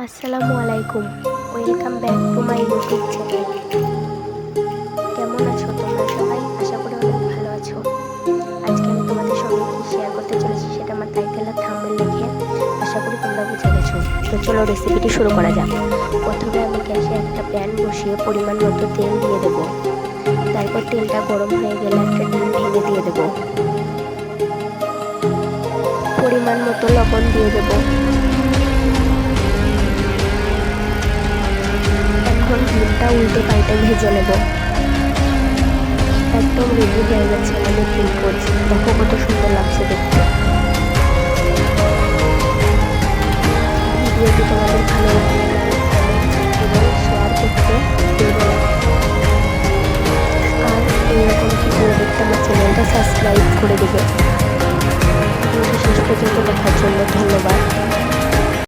আসসালামু আলাইকুম। Welcome back to my YouTube channel কেমন আছো তোমরা সবাই? আশা করি অনেক ভালো আছো। আজকে আমি তোমাদের সঙ্গে কি শেয়ার করতে চলেছি, সেটা আমার টাইটেল আর থাম্বনেল লিখে আশা করি তোমরা বুঝে গেছো। তো চলো রেসিপিটি শুরু করা যাক। প্রথমে আমি গ্যাসে একটা প্যান বসিয়ে পরিমাণ মতো তেল দিয়ে দেবো। তারপর তেলটা গরম হয়ে গেলে একটা ডিম ভেঙে দিয়ে দেবো। পরিমাণ মতো লবণ দিয়ে দেবো। ডিমটা উল্টে পাল্টে ভেজে নেব। একদম রেডি হয়ে গেছে আমাদের ডিম পোচ দেখো কত সুন্দর লাগছে দেখতে। ভিডিওটি তোমাদের ভালো আর এইরকম ভিডিও দেখতে আমার চ্যানেলটা সাবস্ক্রাইব করে দেবে।